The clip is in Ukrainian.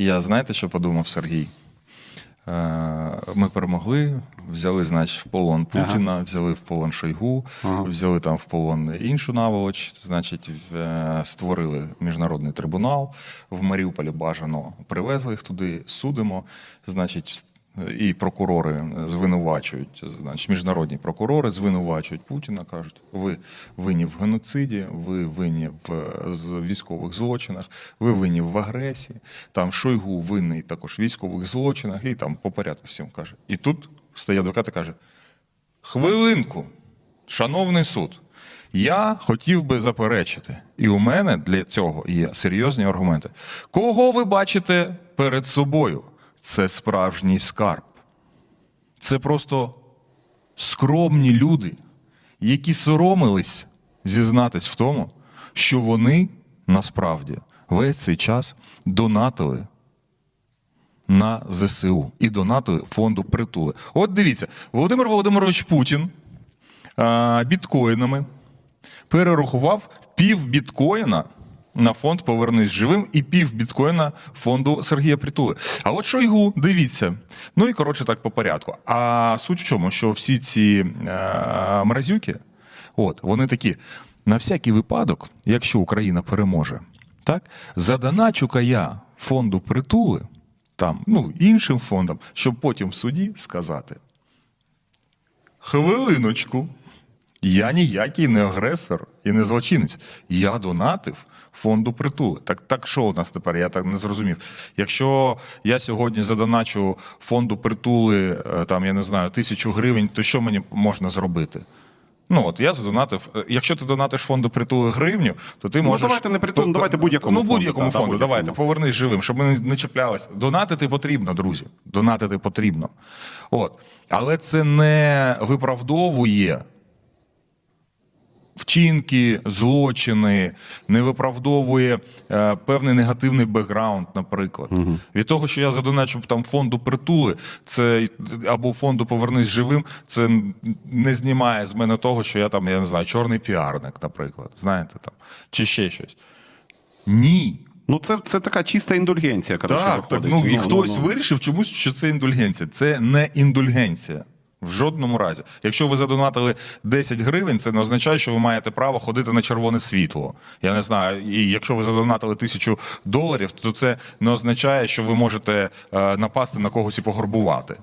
Я знаєте, що подумав Сергій? Е, Ми перемогли, взяли, значить, в полон Путіна, взяли в полон Шойгу, Ага. взяли там в полон іншу наволоч, значить, е, створили міжнародний трибунал в Маріуполі бажано, привезли їх туди, судимо, значить, і прокурори звинувачують, значить, міжнародні прокурори звинувачують Путіна, кажуть, ви винні в геноциді, ви винні в військових злочинах, ви винні в агресії. Там Шойгу винний також в військових злочинах, і там по порядку всім каже. І тут встає адвокат і каже: Хвилинку, шановний суд, я хотів би заперечити, і у мене для цього є серйозні аргументи. Кого ви бачите перед собою? Це справжній скарб. Це просто скромні люди, які соромились зізнатись в тому, що вони насправді весь цей час донатили на ЗСУ і донатили фонду притули. От дивіться, Володимир Володимирович Путін біткоїнами перерахував пів біткоїна на фонд Повернись живим і пів біткоїна фонду Сергія Притули. А от Шойгу, дивіться. Ну і коротше так по порядку. А суть в чому, що всі ці е, мразюки, от вони такі. На всякий випадок, якщо Україна переможе, так задоначу-ка я фонду притули, там, ну, іншим фондам, щоб потім в суді сказати: Хвилиночку. Я ніякий не агресор і не злочинець. Я донатив фонду притули. Так, так що у нас тепер? Я так не зрозумів. Якщо я сьогодні задоначу фонду притули, е, там, я не знаю, тисячу гривень, то що мені можна зробити? Ну от я задонатив. е, Якщо ти донатиш фонду притули гривню, то ти Ну, можеш. давайте не притул, то- давайте будь-якому Ну, фонду, будь-якому та, та, фонду. будь-якому. Давайте, повернись живим, щоб ми не чіплялися. Донатити потрібно, друзі. Донатити потрібно. От. Але це не виправдовує вчинки, злочини, не виправдовує е, певний негативний бекграунд, наприклад. Від того, що я задоначу там фонду притули, це або фонду повернись живим, це не знімає з мене того, що я там, я не знаю, чорний піарник, наприклад. Знаєте там, чи ще щось. Ні. Ну, це, це така чиста індульгенція, коротше, Так, так, виходить. ну і хтось ну. вирішив чомусь, що це індульгенція. Це не індульгенція. В жодному разі. Якщо ви задонатили 10 гривень, це не означає, що ви маєте право ходити на червоне світло. Я не знаю. І якщо ви задонатили тисячу доларів, то це не означає, що ви можете е, напасти на когось і пограбувати.